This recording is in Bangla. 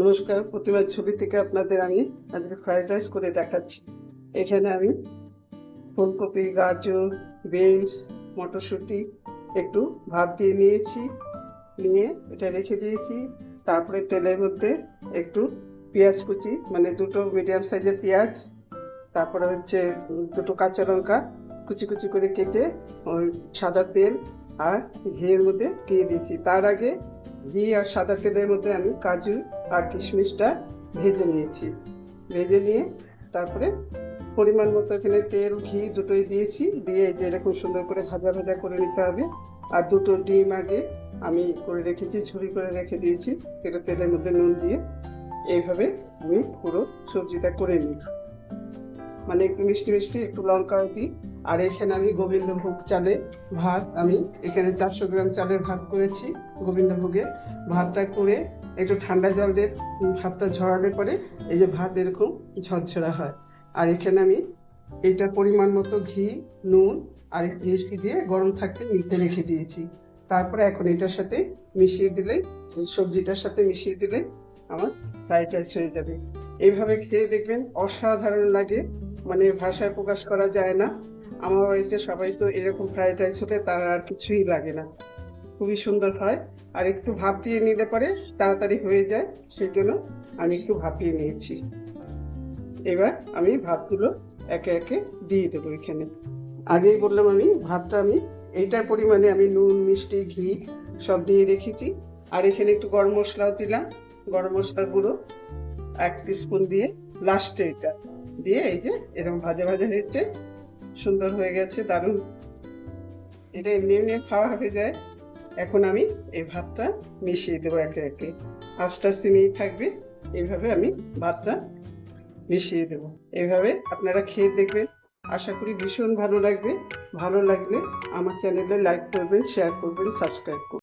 নমস্কার, প্রতিবার ছবি থেকে আপনাদের আমি আজকে ফ্রাইড রাইস করে দেখাচ্ছি। এখানে আমি ফুলকপি, গাজর, বিনস, মটরশুঁটি একটু ভাত দিয়ে নিয়েছি, নিয়ে এটা রেখে দিয়েছি। তারপরে তেলের মধ্যে একটু পেঁয়াজ কুচি মানে দুটো মিডিয়াম সাইজের পেঁয়াজ, তারপরে হচ্ছে দুটো কাঁচা লঙ্কা কুচি কুচি করে কেটে ওই সাদা তেল আর ঘিয়ের মধ্যে দিয়ে দিয়েছি। তার আগে ঘি আর সাদা তেলের মধ্যে আমি কাজু আর কিশমিশটা ভেজে নিয়েছি। ভেজে নিয়ে তারপরে পরিমাণ মতো এখানে তেল, ঘি দুটোই দিয়েছি। দিয়ে এই যে এরকম সুন্দর করে ভাজা ভাজা করে নিতে হবে। আর দুটো ডিম আগে আমি করে রেখেছি ঝুড়ি করে রেখে দিয়েছি। সেটা তেলের মধ্যে নুন দিয়ে এইভাবে আমি পুরো সবজিটা করে নিই। মানে একটু মিষ্টি মিষ্টি একটু লঙ্কাও দিই। আর এখানে আমি গোবিন্দভোগ চালে ভাত আমি এখানে চারশো গ্রাম চালের ভাত করেছি। গোবিন্দভোগে ভাতটা করে একটু ঠান্ডা জল দিয়ে ভাতটা ঝরালে পরে এই যে ভাত এরকম ঝরঝরা হয়। আর এখানে আমি এইটার পরিমাণ মতো ঘি, নুন আর একটু মিষ্টি দিয়ে গরম থাকতে মিটতে রেখে দিয়েছি। তারপরে এখন এটার সাথে মিশিয়ে দিলে, সবজিটার সাথে মিশিয়ে দিলে আমার ফ্রাইড রাইস হয়ে যাবে। এইভাবে খেয়ে দেখবেন অসাধারণ লাগে। মানে ভাষায় প্রকাশ করা যায় না। আমার বাড়িতে সবাই তো এরকম ফ্রাইড রাইস হলে তার আর কিছুই লাগে না। খুবই সুন্দর হয়। আর একটু ভাপিয়ে নিলে পরে তাড়াতাড়ি হয়ে যায়, সেই জন্য আমি একটু ভাপিয়ে নিয়েছি। এবার আমি ভাতগুলো একে একে দিয়ে দেবো এখানে। আগেই বললাম আমি, ভাতটা আমি এইটার পরিমাণে আমি নুন, মিষ্টি, ঘি সব দিয়ে রেখেছি। আর এখানে একটু গরম মশলাও দিলাম। গরম মশলার গুঁড়ো এক স্পুন দিয়ে লাস্টে এটা দিয়ে এই যে এরকম ভাজা ভাজা হয়েছে। সুন্দর হয়ে গেছে, দারুণ। এটা এমনি এমনি খাওয়া হয়ে যায়। এখন আমি এই ভাতটা মিশিয়ে দেবো একে একে। আস্তে সিমেই থাকবে, এইভাবে আমি ভাতটা মিশিয়ে দেব। এইভাবে আপনারা খেয়ে দেখবেন। আশা করি ভীষণ ভালো লাগবে। ভালো লাগলে আমার চ্যানেলে লাইক করবেন, শেয়ার করবেন, সাবস্ক্রাইব করবেন।